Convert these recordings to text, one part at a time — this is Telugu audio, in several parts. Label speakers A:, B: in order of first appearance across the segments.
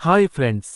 A: Hi friends.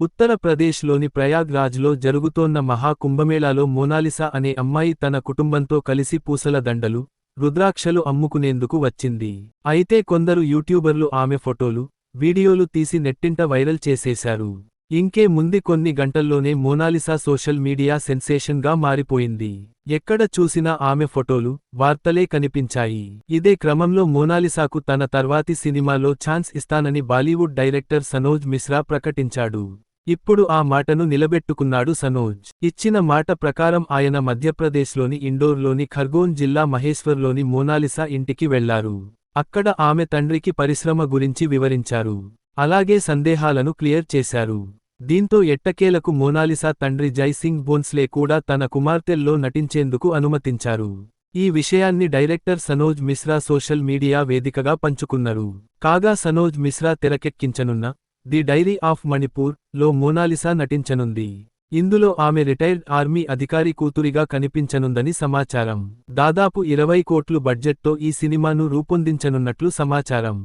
A: ఉత్తరప్రదేశ్లోని ప్రయాగ్రాజ్లో జరుగుతోన్న మహాకుంభమేళాలో మోనాలిసా అనే అమ్మాయి తన కుటుంబంతో కలిసి పూసల దండలు రుద్రాక్షలు అమ్ముకునేందుకు వచ్చింది. అయితే కొందరు యూట్యూబర్లు ఆమె ఫోటోలు వీడియోలు తీసి నెట్టింట వైరల్ చేసేశారు. ఇంకే ముందు కొన్ని గంటల్లోనే మోనాలిసా సోషల్ మీడియా సెన్సేషన్గా మారిపోయింది. ఎక్కడ చూసినా ఆమె ఫోటోలు వార్తలే కనిపించాయి. ఇదే క్రమంలో మోనాలిసాకు తన తర్వాతి సినిమాలో ఛాన్స్ ఇస్తానని బాలీవుడ్ డైరెక్టర్ సనోజ్ మిశ్రా ప్రకటించాడు. ఇప్పుడు ఆ మాటను నిలబెట్టుకున్నాడు సనోజ్. ఇచ్చిన మాట ప్రకారం ఆయన మధ్యప్రదేశ్లోని ఇండోర్లోని ఖర్గోన్ జిల్లా మహేశ్వర్లోని మోనాలిసా ఇంటికి వెళ్ళారు. అక్కడ ఆమె తండ్రికి పరిశ్రమ గురించి వివరించారు. అలాగే సందేహాలను క్లియర్ చేశారు. దీంతో ఎట్టకేలకు మోనాలిసా తండ్రి జైసింగ్ బోన్స్లే కూడా తన కుమార్తెల్లో నటించేందుకు అనుమతించారు. ఈ విషయాన్ని director Sanoj Mishra social media వేదికగా పంచుకున్నారు. కాగా సనోజ్ మిశ్రా తెరకెక్కించనున్న ది డైరీ ఆఫ్ మణిపూర్లో మోనాలిసా నటించనుంది. ఇందులో ఆమె రిటైర్డ్ ఆర్మీ అధికారి కూతురిగా కనిపించనుందని సమాచారం. దాదాపు ఇరవై కోట్లు బడ్జెట్తో ఈ సినిమాను రూపొందించనున్నట్లు సమాచారం.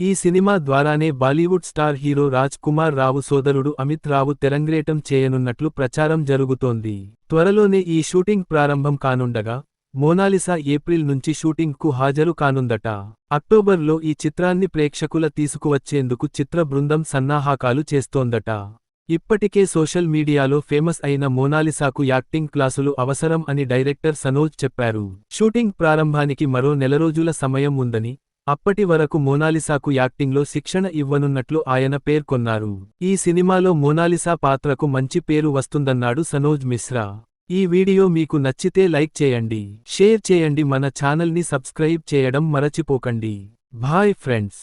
A: ఈ సినిమా ద్వారానే Bollywood star hero Raj Kumar Rao సోదరుడు అమిత్ రావు తెరంగేటం చేయనున్నట్లు ప్రచారం జరుగుతోంది. త్వరలోనే ఈ షూటింగ్ ప్రారంభం కానుండగా మోనాలిసా ఏప్రిల్ నుంచి షూటింగ్కు హాజరు కానుందట. అక్టోబర్లో ఈ చిత్రాన్ని ప్రేక్షకుల తీసుకువచ్చేందుకు చిత్ర బృందం సన్నాహాకాలు చేస్తోందట. ఇప్పటికే సోషల్ మీడియాలో ఫేమస్ అయిన మోనాలిసాకు యాక్టింగ్ క్లాసులు అవసరం అని డైరెక్టర్ సనోజ్ చెప్పారు. షూటింగ్ ప్రారంభానికి మరో నెల రోజుల సమయం ఉందని అప్పటి వరకు మోనాలిసాకు యాక్టింగ్లో శిక్షణ ఇవ్వనున్నట్లు ఆయన పేర్కొన్నారు ఈ సినిమాలో మోనాలిసా పాత్రకు మంచి పేరు వస్తుందన్నాడు సనోజ్ మిశ్రా. ఈ వీడియో మీకు నచ్చితే లైక్ చేయండి షేర్ చేయండి మన ఛానల్ని సబ్స్క్రైబ్ చేయడం మరచిపోకండి. Bye friends.